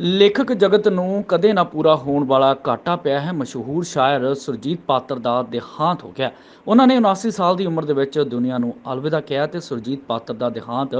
ਲੇਖਕ ਜਗਤ ਨੂੰ ਕਦੇ ਨਾ ਪੂਰਾ ਹੋਣ ਵਾਲਾ ਘਾਟਾ ਪਿਆ ਹੈ। ਮਸ਼ਹੂਰ ਸ਼ਾਇਰ ਸੁਰਜੀਤ ਪਾਤਰ ਦਾ ਦੇਹਾਂਤ ਹੋ ਗਿਆ। ਉਹਨਾਂ ਨੇ 79 ਸਾਲ ਦੀ ਉਮਰ ਦੇ ਵਿੱਚ ਦੁਨੀਆ ਨੂੰ ਅਲਵਿਦਾ ਕਿਹਾ ਤੇ ਸੁਰਜੀਤ ਪਾਤਰ ਦਾ ਦੇਹਾਂਤ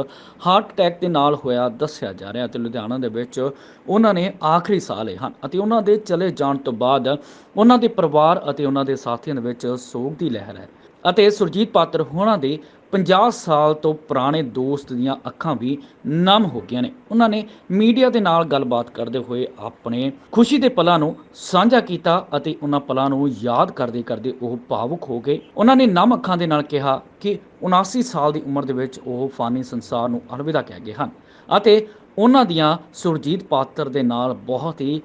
ਹਾਰਟ ਅਟੈਕ ਦੇ ਨਾਲ ਹੋਇਆ ਦੱਸਿਆ ਜਾ ਰਿਹਾ ਤੇ ਲੁਧਿਆਣਾ ਦੇ ਵਿੱਚ ਉਹਨਾਂ ਨੇ ਆਖਰੀ ਸਾਹ ਲਏ ਹਨ ਅਤੇ ਉਹਨਾਂ ਦੇ ਚਲੇ ਜਾਣ ਤੋਂ ਬਾਅਦ ਉਹਨਾਂ ਦੇ ਪਰਿਵਾਰ ਅਤੇ ਉਹਨਾਂ ਦੇ ਸਾਥੀਆਂ ਦੇ ਵਿੱਚ ਸੋਗ ਦੀ ਲਹਿਰ ਹੈ। ਅਤੇ ਸੁਰਜੀਤ ਪਾਤਰ ਹੋਣਾ ਦੇ 50 ਸਾਲ ਤੋਂ ਪੁਰਾਣੇ ਦੋਸਤ ਦੀਆਂ ਅੱਖਾਂ ਵੀ ਨਮ ਹੋ ਗਈਆਂ ਨੇ। ਉਹਨਾਂ ਨੇ ਮੀਡੀਆ ਦੇ ਨਾਲ ਗੱਲਬਾਤ ਕਰਦੇ ਹੋਏ ਆਪਣੇ ਖੁਸ਼ੀ ਦੇ ਪਲਾਂ ਨੂੰ ਸਾਂਝਾ ਕੀਤਾ ਅਤੇ ਉਹਨਾਂ ਪਲਾਂ ਨੂੰ ਯਾਦ ਕਰਦੇ ਕਰਦੇ ਉਹ ਭਾਵੁਕ ਹੋ ਗਏ। ਉਹਨਾਂ ਨੇ ਨਮ ਅੱਖਾਂ ਦੇ ਨਾਲ ਕਿਹਾ ਕਿ 79 ਸਾਲ ਦੀ ਉਮਰ ਦੇ ਵਿੱਚ ਉਹ ਫਾਨੀ ਸੰਸਾਰ ਨੂੰ ਅਲਵਿਦਾ ਕਹਿ ਗਏ ਹਨ ਅਤੇ ਉਹਨਾਂ ਦੀਆਂ ਸੁਰਜੀਤ ਪਾਤਰ ਦੇ ਨਾਲ ਬਹੁਤ ਹੀ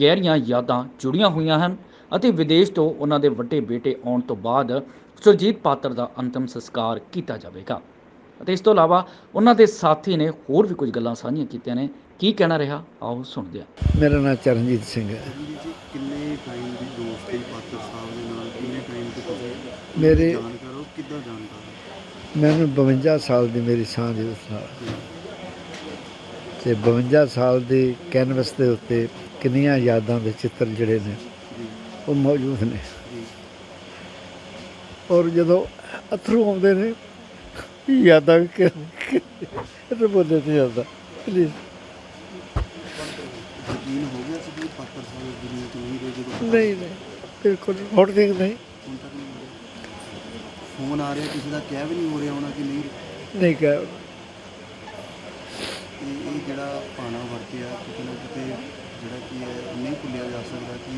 ਗਹਿਰੀਆਂ ਯਾਦਾਂ ਜੁੜੀਆਂ ਹੋਈਆਂ ਹਨ ਅਤੇ ਵਿਦੇਸ਼ ਤੋਂ ਉਹਨਾਂ ਦੇ ਵੱਡੇ ਬੇਟੇ ਆਉਣ ਤੋਂ ਬਾਅਦ ਸੁਰਜੀਤ ਪਾਤਰ ਦਾ ਅੰਤਮ ਸੰਸਕਾਰ ਕੀਤਾ ਜਾਵੇਗਾ। ਅਤੇ ਇਸ ਤੋਂ ਇਲਾਵਾ ਉਹਨਾਂ ਦੇ ਸਾਥੀ ਨੇ ਹੋਰ ਵੀ ਕੁਝ ਗੱਲਾਂ ਸਾਂਝੀਆਂ ਕੀਤੀਆਂ ਨੇ। ਕੀ ਕਹਿਣਾ ਰਿਹਾ? ਆਓ ਸੁਣਦੇ ਹਾਂ। ਮੇਰਾ ਨਾਮ ਚਰਨਜੀਤ ਸਿੰਘ ਹੈ। ਜੀ ਜੀ ਕਿੰਨੇ ਟਾਈਮ ਦੀ ਦੋਸਤੀ ਪਾਤਰ ਸਾਹਿਬ ਦੇ ਨਾਲ? ਕਿੰਨੇ ਟਾਈਮ ਤੋਂ ਤੁਸੀਂ ਮੇਰੇ ਜਾਣਕਾਰ ਹੋ? ਕਿੱਦਾਂ ਜਾਣਕਾਰ ਹੋ? ਮੈਨੂੰ 52 ਸਾਲ ਦੀ ਮੇਰੀ ਸਾਂਝ ਉਸ ਨਾਲ। ਤੇ 52 ਸਾਲ ਦੇ ਕੈਨਵਸ ਦੇ ਉੱਤੇ ਕਿੰਨੀਆਂ ਯਾਦਾਂ ਦੇ ਚਿੱਤਰ ਜਿਹੜੇ ਨੇ ਉਹ ਮੌਜੂਦ ਨੇ। ਔਰ ਜਦੋਂ ਅਥਰੂ ਆਉਂਦੇ ਨੇ ਯਾਦਾਂ ਕਿ ਇਹ ਬੋਲੇ ਤੇ ਜਾਂਦਾ ਪਲੀਜ਼ ਨਹੀਂ ਨਹੀਂ। ਬਿਲਕੁਲ ਹੁਣ ਤੱਕ ਨਹੀਂ। ਫੋਨ ਆ ਰਿਹਾ ਕਿਸੇ ਦਾ ਕਹਿ ਵੀ ਨਹੀਂ ਹੋ ਰਿਹਾ ਹੋਣਾ ਕਿ ਨਹੀਂ। ਨਹੀਂ ਕਹਿ ਤੇ ਇਹ ਜਿਹੜਾ ਪਾਣਾ ਵਰਤਿਆ ਕਿਤੇ ਨਾ ਕਿਤੇ ਜਿਹੜਾ ਕੀ ਹੈ ਨਹੀਂ ਭੁੱਲਿਆ ਜਾ ਸਕਦਾ ਕਿ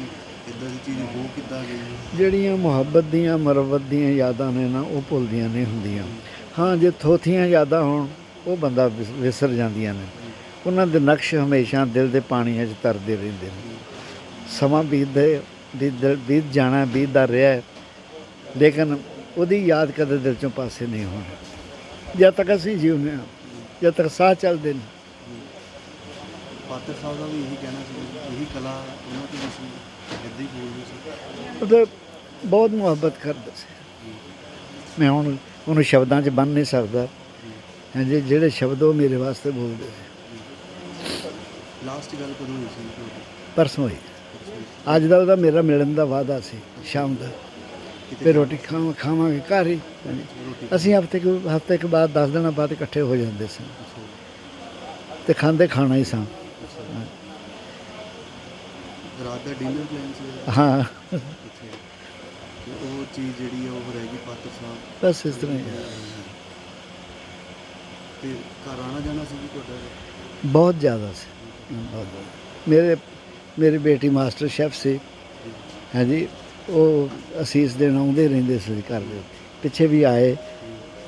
ਇਦਾਂ ਦੀ ਚੀਜ਼ ਹੋ ਕਿੱਦਾਂ ਗਈ ਜਿਹੜੀਆਂ ਮੁਹੱਬਤ ਦੀਆਂ ਮਰਵਤ ਦੀਆਂ ਯਾਦਾਂ ਨੇ ਨਾ ਉਹ ਭੁੱਲਦੀਆਂ ਨਹੀਂ ਹੁੰਦੀਆਂ। ਹਾਂ ਜੇ ਥੋਥੀਆਂ ਯਾਦਾਂ ਹੋਣ ਉਹ ਬੰਦਾ ਵਿਸ- ਵਿਸਰ ਜਾਂਦੀਆਂ ਨੇ। ਉਹਨਾਂ ਦੇ ਨਕਸ਼ ਹਮੇਸ਼ਾ ਦਿਲ ਦੇ ਪਾਣੀਆਂ 'ਚ ਤਰਦੇ ਰਹਿੰਦੇ ਨੇ। ਸਮਾਂ ਬੀਤਦੇ ਬੀਤ ਬੀਤ ਜਾਣਾ ਬੀਤਦਾ ਰਿਹਾ ਹੈ, ਲੇਕਿਨ ਉਹਦੀ ਯਾਦ ਕਦੇ ਦਿਲ ਚੋਂ ਪਾਸੇ ਨਹੀਂ ਹੋਣੀ। ਜਦ ਤੱਕ ਅਸੀਂ ਜਿਉਂਦੇ ਹਾਂ ਜਦ ਤੱਕ ਸਾਹ ਚੱਲਦੇ ਨੇ। ਪਾਤਰ ਸਾਹਿਬ ਦਾ ਵੀ ਇਹੀ ਕਹਿਣਾ ਸੀ ਇਹੀ ਕਲਾ ਉਹਨਾਂ ਦੀ ਸੀ ਇਦਾਂ ਹੀ ਬੋਲਦੇ ਸੀ। ਬਹੁਤ ਮੁਹੱਬਤ ਕਰਦਾ ਸੀ। ਮੈਂ ਹੁਣ ਉਹਨੂੰ ਸ਼ਬਦਾਂ 'ਚ ਬੰਨ ਨਹੀਂ ਸਕਦਾ। ਹਾਂਜੀ ਜਿਹੜੇ ਸ਼ਬਦ ਉਹ ਮੇਰੇ ਵਾਸਤੇ ਬੋਲਦੇ ਸੀ ਲਾਸਟ ਗੱਲ ਕਦੋਂ ਹੋਈ ਸੀ ਪਰਸੋਂ ਹੀ ਅੱਜ ਦਾ ਉਹਦਾ ਮੇਰਾ ਮਿਲਣ ਦਾ ਵਾਅਦਾ ਸੀ ਸ਼ਾਮ ਦਾ। ਫਿਰ ਰੋਟੀ ਖਾਵਾਂ ਖਾਵਾਂਗੇ ਘਰ ਹੀ ਅਸੀਂ ਹਫ਼ਤੇ ਕੁ ਹਫ਼ਤੇ ਕੇ ਬਾਅਦ 10 ਦਿਨਾਂ ਬਾਅਦ ਇਕੱਠੇ ਹੋ ਜਾਂਦੇ ਸੀ। ਤੇ ਖਾਂਦੇ ਖਾਣਾ ਹੀ ਸਾਂ। ਰਾਤ ਦਾ ਡਿਨਰ ਪਲਾਨ ਸੀ ਹਾਂ। ਤੇ ਉਹ ਚੀਜ਼ ਜਿਹੜੀ ਆ ਉਹ ਰਹਿ ਗਈ ਪਾਤਰ ਸਾਹਿਬ ਬਸ ਇਸ ਤਰ੍ਹਾਂ ਹੀ ਹੈ। ਤੇ ਘਰ ਆਣਾ ਜਾਣਾ ਸੀ ਜੀ ਤੁਹਾਡਾ? ਬਹੁਤ ਜ਼ਿਆਦਾ ਸੀ। ਬਹੁਤ ਜ਼ਿਆਦਾ। ਮੇਰੇ ਮੇਰੀ ਬੇਟੀ ਮਾਸਟਰ ਸ਼ੈਫ ਸੀ। ਹਾਂਜੀ ਉਹ ਅਸੀਸ ਦੇਣ ਆਉਂਦੇ ਰਹਿੰਦੇ ਸੀ ਘਰ ਦੇ। ਪਿੱਛੇ ਵੀ ਆਏ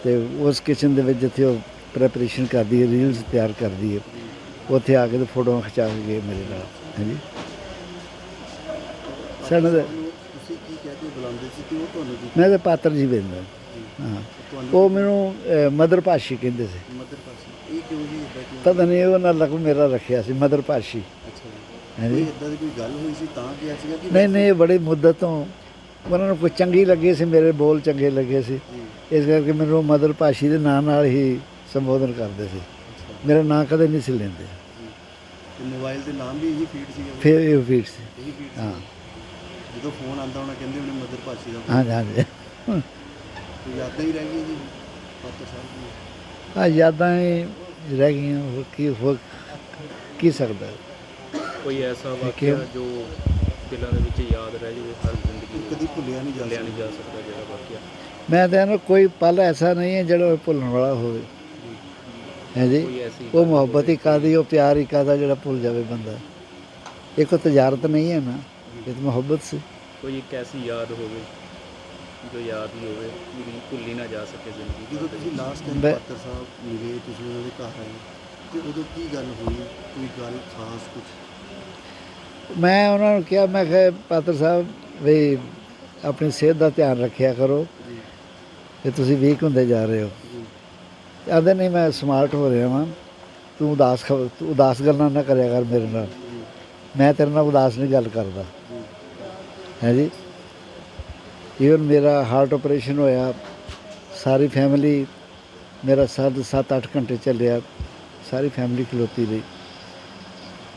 ਤੇ ਉਸ ਕਿਚਨ ਦੇ ਵਿੱਚ ਜਿੱਥੇ ਉਹ ਪ੍ਰੈਪਰੇਸ਼ਨ ਕਰਦੀ ਹੈ ਰੀਲਸ ਤਿਆਰ ਕਰਦੀ ਹੈ ਉੱਥੇ ਆ ਕੇ ਤੇ ਫੋਟੋਆਂ ਖਿਚਾ ਕੇ ਗਏ ਮੇਰੇ ਨਾਲ ਹਾਂਜੀ। ਸਾਡਾ ਤਾਂ- ਤੁਸੀਂ ਕੀ ਕਹਿ ਕੇ ਬੁਲਾਉਂਦੇ ਸੀ ਤੇ ਉਹ ਤੁਹਾਨੂੰ ਕੀ ਮੈਂ ਤਾਂ ਪਾਤਰ ਜੀ ਵੇਂਦਾ ਹਾਂ ਉਹ ਮੈਨੂੰ ਮਦਰ ਭਾਸ਼ੀ ਕਹਿੰਦੇ ਸੀ। ਮਦਰ ਪਾਸੇ ਇਹ ਕਿਉਂ ਜੀ ਪਤਾ ਨਹੀਂ ਉਹ ਨਾਲ ਲਗ ਮੇਰਾ ਰੱਖਿਆ ਸੀ ਮਦਰ ਭਾਸ਼ੀ। ਜੀ ਹਾਂਜੀ। ਕੋਈ ਇਦਾਂ ਦੀ ਕੋਈ ਗੱਲ ਹੋਈ ਸੀ ਤਾਂ ਕਿਹਾ ਸੀਗਾ ਕਿ ਨਹੀਂ ਨਹੀਂ ਇਹ ਬੜੀ ਮੁੱਦਤ ਤੋਂ ਉਹਨਾਂ ਨੂੰ ਕੋਈ ਚੰਗੀ ਲੱਗੀ ਸੀ ਮੇਰੇ ਬੋਲ ਚੰਗੇ ਲੱਗੇ ਸੀ। ਇਸ ਕਰਕੇ ਮੈਨੂੰ ਮਦਰ ਭਾਸ਼ੀ ਦੇ ਨਾਂ ਨਾਲ ਹੀ ਸੰਬੋਧਨ ਕਰਦੇ ਸੀ। ਮੇਰਾ ਨਾਂ ਕਦੇ ਨਹੀਂ ਸੀ ਲੈਂਦੇ। ਤੇ ਮੋਬਾਈਲ ਦੇ ਨਾਮ ਵੀ ਇਹੀ ਫੀਡ ਸੀਗਾ? ਫਿਰ ਇਹ ਫੀਟ ਸੀ। ਇਹੀ ਫੀਡ ਸੀ ਹਾਂ। ਜਦੋਂ ਫੋਨ ਆਉਂਦਾ ਹੋਣਾ ਕਹਿੰਦੇ ਉਹਨੇ ਮਦਰ ਭਾਸ਼ੀ ਦਾ ਹਾਂਜੀ ਹਾਂਜੀ। ਕੋਈ ਯਾਦਾਂ ਹੀ ਰਹਿ ਗਈਆਂ ਜੀ? ਪਾਤਰ ਸਾਹਿਬ ਦੀ ਆ ਯਾਦਾਂ ਹੀ ਰਹਿ ਗਈਆਂ ਹੋਰ ਕੀ ਹੋ ਕੀ ਸਕਦਾ? ਕੋਈ ਐਸਾ ਵਾਕਿਆ ਜੋ ਦਿਲਾਂ ਦੇ ਵਿੱਚ ਯਾਦ ਰਹਿ ਜਾਵੇ ਹਰ ਜ਼ਿੰਦਗੀ ਕਦੀ ਭੁੱਲਿਆ ਨਹੀਂ ਜਾ ਸਕਦਾ ਨਹੀਂ ਜਾ ਸਕਦਾ ਜਿਹੜਾ ਵਾਕਿਆ। ਮੈਂ ਤਾਂ ਇਹਨੂੰ ਕੋਈ ਪਲ ਐਸਾ ਨਹੀਂ ਹੈ ਜਿਹੜਾ ਭੁੱਲਣ ਵਾਲਾ ਹੋਵੇ। ਹੈ ਜੀ? ਉਹ ਮੁਹੱਬਤ ਹੀ ਕਾਦੀ ਉਹ ਪਿਆਰ ਹੀ ਕਾਦਾ ਜਿਹੜਾ ਭੁੱਲ ਜਾਵੇ ਬੰਦਾ। ਇਹ ਕੋਈ ਤਜਾਰਤ ਨਹੀਂ ਹੈ ਨਾ। ਇਹ ਤਾਂ ਮੁਹੱਬਤ ਸੀ। ਕੋਈ ਇੱਕ ਐਸੀ ਯਾਦ ਹੋਵੇ ਜੋ ਯਾਦ ਹੀ ਹੋਵੇ ਜਿਹੜੀ ਭੁੱਲੀ ਨਾ ਜਾ ਸਕੇ ਜ਼ਿੰਦਗੀ ਜਦੋਂ ਤੁਸੀਂ ਲਾਸਟ ਟਾਈਮ ਪਾਤਰ ਸਾਹਿਬ ਮਿਲੇ ਤੁਸੀਂ ਉਹਨਾਂ ਦੇ ਘਰ ਆਏ ਤੇ ਉਦੋਂ ਕੀ ਗੱਲ ਹੋਈ? ਕੋਈ ਗੱਲ ਖਾਸ ਕੁਝ ਮੈਂ ਉਹਨਾਂ ਨੂੰ ਕਿਹਾ, ਮੈਂ ਕਿਹਾ, ਪਾਤਰ ਸਾਹਿਬ, ਵੀ ਆਪਣੀ ਸਿਹਤ ਦਾ ਧਿਆਨ ਰੱਖਿਆ ਕਰੋ ਜੀ ਕਿ ਤੁਸੀਂ ਵੀਕ ਹੁੰਦੇ ਜਾ ਰਹੇ ਹੋ। ਜੀ ਆਂਦੇ ਨਹੀਂ, ਮੈਂ ਸਮਾਰਟ ਹੋ ਰਿਹਾ ਵਾਂ, ਤੂੰ ਉਦਾਸ ਖ- ਤੂੰ ਉਦਾਸ ਗੱਲਾਂ ਨਾ ਕਰਿਆ ਕਰ ਮੇਰੇ ਨਾਲ। ਮੈਂ ਤੇਰੇ ਨਾਲ ਉਦਾਸ ਨਹੀਂ ਗੱਲ ਕਰਦਾ। ਜੀ ਹੈ ਜੀ? ਈਵਨ ਮੇਰਾ ਹਾਰਟ ਆਪਰੇਸ਼ਨ ਹੋਇਆ, ਸਾਰੀ ਫੈਮਿਲੀ ਮੇਰਾ ਸੱਤ 7-8 ਘੰਟੇ ਚੱਲਿਆ, ਸਾਰੀ ਫੈਮਿਲੀ ਖਲੋਤੀ ਰਹੀ।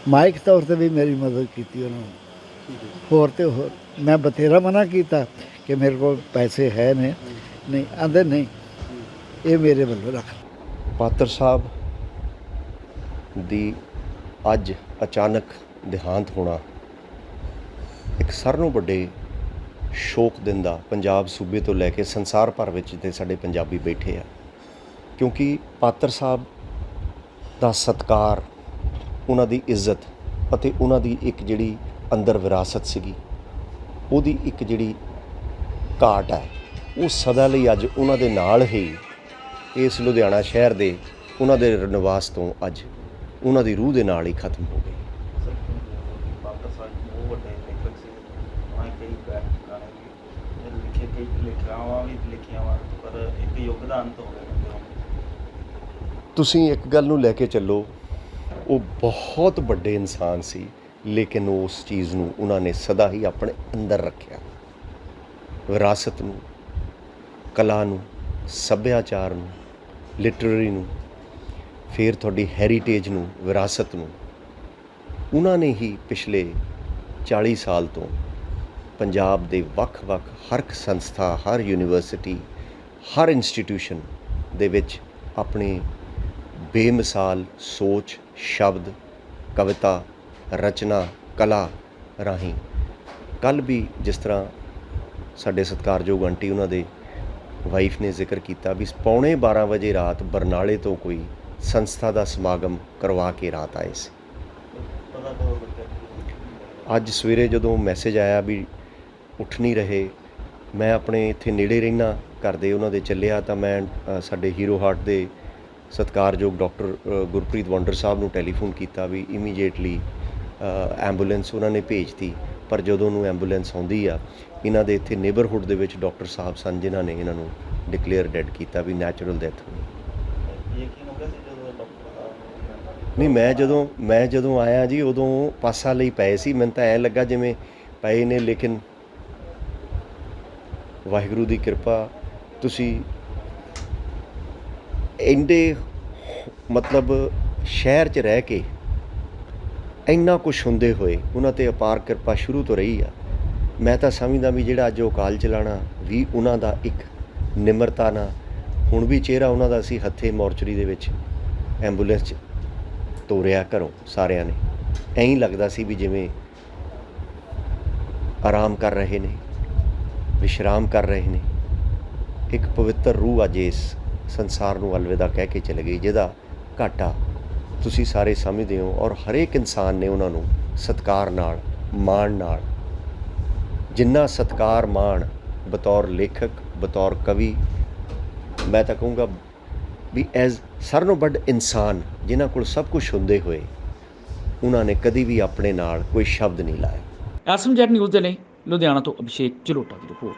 ਮਾਇਕ ਤੌਰ ਤੇ ਵੀ ਮੇਰੀ ਮਦਦ ਕੀਤੀ ਉਹਨਾਂ ਨੇ। ਹੋਰ ਤੇ ਹੋਰ, ਮੈਂ ਬਥੇਰਾ ਮਨਾ ਕੀਤਾ ਕਿ ਮੇਰੇ ਕੋਲ ਪੈਸੇ ਹੈ ਨੇ। ਨਹੀਂ, ਆਂਦੇ ਨਹੀਂ, ਇਹ ਮੇਰੇ ਵੱਲੋਂ ਰੱਖ ਪਾਤਰ ਸਾਹਿਬ ਦੀ ਅੱਜ ਅਚਾਨਕ ਦੇਹਾਂਤ ਹੋਣਾ ਇੱਕ ਸਾਰਿਆਂ ਨੂੰ ਵੱਡੇ ਸ਼ੋਕ ਦਿੰਦਾ ਪੰਜਾਬ ਸੂਬੇ ਤੋਂ ਲੈ ਕੇ ਸੰਸਾਰ ਭਰ ਵਿੱਚ ਤੇ ਸਾਡੇ ਪੰਜਾਬੀ ਬੈਠੇ ਆ। ਕਿਉਂਕਿ ਪਾਤਰ ਸਾਹਿਬ ਦਾ ਸਤਕਾਰ ਉਹਨਾਂ ਦੀ ਇੱਜ਼ਤ ਅਤੇ ਉਹਨਾਂ ਦੀ ਇੱਕ ਜਿਹੜੀ ਅੰਦਰ ਵਿਰਾਸਤ ਸੀਗੀ, ਉਹਦੀ ਇੱਕ ਜਿਹੜੀ ਘਾਟ ਹੈ, ਉਹ ਸਦਾ ਲਈ ਅੱਜ ਉਹਨਾਂ ਦੇ ਨਾਲ ਹੀ ਇਸ ਲੁਧਿਆਣਾ ਸ਼ਹਿਰ ਦੇ ਉਹਨਾਂ ਦੇ ਨਿਵਾਸ ਤੋਂ ਅੱਜ ਉਹਨਾਂ ਦੀ ਰੂਹ ਦੇ ਨਾਲ ਹੀ ਖਤਮ ਹੋ ਗਈ। ਤੁਸੀਂ ਇੱਕ ਗੱਲ ਨੂੰ ਲੈ ਕੇ ਚੱਲੋ ਉਹ ਬਹੁਤ ਵੱਡੇ ਇਨਸਾਨ ਸੀ, ਲੇਕਿਨ ਉਸ ਚੀਜ਼ ਨੂੰ ਉਹਨਾਂ ਨੇ ਸਦਾ ਹੀ ਆਪਣੇ ਅੰਦਰ ਰੱਖਿਆ। ਵਿਰਾਸਤ ਨੂੰ, ਕਲਾ ਨੂੰ, ਸੱਭਿਆਚਾਰ ਨੂੰ, ਲਿਟਰੇਰੀ ਨੂੰ, ਫਿਰ ਤੁਹਾਡੀ ਹੈਰੀਟੇਜ ਨੂੰ, ਵਿਰਾਸਤ ਨੂੰ, ਉਹਨਾਂ ਨੇ ਹੀ ਪਿਛਲੇ 40 ਸਾਲ ਤੋਂ ਪੰਜਾਬ ਦੇ ਵੱਖ-ਵੱਖ, ਹਰ ਇੱਕ ਸੰਸਥਾ, ਹਰ ਯੂਨੀਵਰਸਿਟੀ, ਹਰ ਇੰਸਟੀਟਿਊਸ਼ਨ ਦੇ ਵਿੱਚ ਆਪਣੀ ਬੇਮਿਸਾਲ ਸੋਚ ਸ਼ਬਦ, ਕਵਿਤਾ, ਰਚਨਾ, ਕਲਾ ਰਾਹੀਂ। ਕੱਲ੍ਹ ਵੀ ਜਿਸ ਤਰ੍ਹਾਂ ਸਾਡੇ ਸਤਿਕਾਰਯੋਗ ਆਂਟੀ ਉਹਨਾਂ ਦੇ ਵਾਈਫ ਨੇ ਜ਼ਿਕਰ ਕੀਤਾ ਵੀ ਪੌਣੇ 12 ਵਜੇ ਰਾਤ ਬਰਨਾਲੇ ਤੋਂ ਕੋਈ ਸੰਸਥਾ ਦਾ ਸਮਾਗਮ ਕਰਵਾ ਕੇ ਰਾਤ ਆਏ ਸੀ। ਅੱਜ ਸਵੇਰੇ ਜਦੋਂ ਮੈਸੇਜ ਆਇਆ ਵੀ ਉੱਠ ਨਹੀਂ ਰਹੇ, ਮੈਂ ਆਪਣੇ ਇੱਥੇ ਨੇੜੇ ਰਹਿਣਾ, ਘਰ ਦੇ ਉਹਨਾਂ ਦੇ ਚੱਲਿਆ ਤਾਂ ਮੈਂ ਸਾਡੇ ਹੀਰੋ ਹਾਰਟ ਦੇ ਸਤਿਕਾਰਯੋਗ ਡਾਕਟਰ ਗੁਰਪ੍ਰੀਤ ਵੰਡਰ ਸਾਹਿਬ ਨੂੰ ਟੈਲੀਫੋਨ ਕੀਤਾ ਵੀ ਇਮੀਡੀਏਟਲੀ ਐਂਬੂਲੈਂਸ ਉਹਨਾਂ ਨੇ ਭੇਜਤੀ, ਪਰ ਜਦੋਂ ਨੂੰ ਐਂਬੂਲੈਂਸ ਆਉਂਦੀ ਆ, ਇਹਨਾਂ ਦੇ ਇੱਥੇ ਨੇਬਰਹੁੱਡ ਦੇ ਵਿੱਚ ਡਾਕਟਰ ਸਾਹਿਬ ਸਨ ਜਿਨ੍ਹਾਂ ਨੇ ਇਹਨਾਂ ਨੂੰ ਡਿਕਲੇਅਰ ਡੈਡ ਕੀਤਾ ਵੀ ਨੈਚੁਰਲ ਡੈਥ ਹੋਈ। ਨਹੀਂ, ਮੈਂ ਜਦੋਂ ਮੈਂ ਜਦੋਂ ਆਇਆ ਜੀ, ਉਦੋਂ ਪਾਸਾ ਲਈ ਪਏ ਸੀ, ਮੈਨੂੰ ਤਾਂ ਐ ਲੱਗਾ ਜਿਵੇਂ ਪਏ ਨੇ ਲੇਕਿਨ ਵਾਹਿਗੁਰੂ ਦੀ ਕਿਰਪਾ, ਤੁਸੀਂ ਇੰਦੇ ਮਤਲਬ ਸ਼ਹਿਰ 'ਚ ਰਹਿ ਕੇ ਇੰਨਾ ਕੁਝ ਹੁੰਦੇ ਹੋਏ ਉਹਨਾਂ ਤੇ ਅਪਾਰ ਕਿਰਪਾ ਸ਼ੁਰੂ ਤੋਂ ਰਹੀ ਆ। ਮੈਂ ਤਾਂ ਸਮਝਦਾ ਵੀ ਜਿਹੜਾ ਅੱਜ ਉਹ ਕਾਲ ਚਲਾਣਾ ਵੀ ਉਹਨਾਂ ਦਾ ਇੱਕ ਨਿਮਰਤਾ ਨਾਲ, ਹੁਣ ਵੀ ਚਿਹਰਾ ਉਹਨਾਂ ਦਾ ਸੀ ਹੱਥੇ ਮੋਰਚਰੀ ਦੇ ਵਿੱਚ, ਐਂਬੂਲੈਂਸ 'ਚ ਤੋਰਿਆ ਘਰੋਂ ਸਾਰਿਆਂ ਨੇ। ਐਂ ਲੱਗਦਾ ਸੀ ਵੀ ਜਿਵੇਂ ਆਰਾਮ ਕਰ ਰਹੇ ਨੇ, ਵਿਸ਼ਰਾਮ ਕਰ ਰਹੇ ਨੇ। ਇੱਕ ਪਵਿੱਤਰ ਰੂਹ ਅੱਜ ਇਸ ਸੰਸਾਰ ਨੂੰ ਅਲਵਿਦਾ ਕਹਿ ਕੇ ਚਲੇ ਗਈ ਜਿਹਦਾ ਘਾਟਾ ਤੁਸੀਂ ਸਾਰੇ ਸਮਝਦੇ ਹੋ ਔਰ ਹਰੇਕ ਇਨਸਾਨ ਨੇ ਉਹਨਾਂ ਨੂੰ ਸਤਕਾਰ ਨਾਲ, ਮਾਣ ਨਾਲ। ਜਿੰਨਾ ਸਤਕਾਰ ਮਾਣ, ਬਤੌਰ ਲੇਖਕ, ਬਤੌਰ ਕਵੀ, ਮੈਂ ਤਾਂ ਕਹੂੰਗਾ ਵੀ ਐਜ਼ ਸਰਨੋ ਵੱਡ ਇਨਸਾਨ ਜਿਨ੍ਹਾਂ ਕੋਲ ਸਭ ਕੁਝ ਹੁੰਦੇ ਹੋਏ, ਉਹਨਾਂ ਨੇ ਕਦੀ ਵੀ ਆਪਣੇ ਨਾਲ ਕੋਈ ਸ਼ਬਦ ਨਹੀਂ ਲਾਇਆ। ਐਸਐਮਜੈਡ ਨਿਊਜ਼ ਦੇ ਲਈ ਲੁਧਿਆਣਾ ਤੋਂ ਅਭਿਸ਼ੇਕ ਚਲੋਟਾ ਦੀ ਰਿਪੋਰਟ।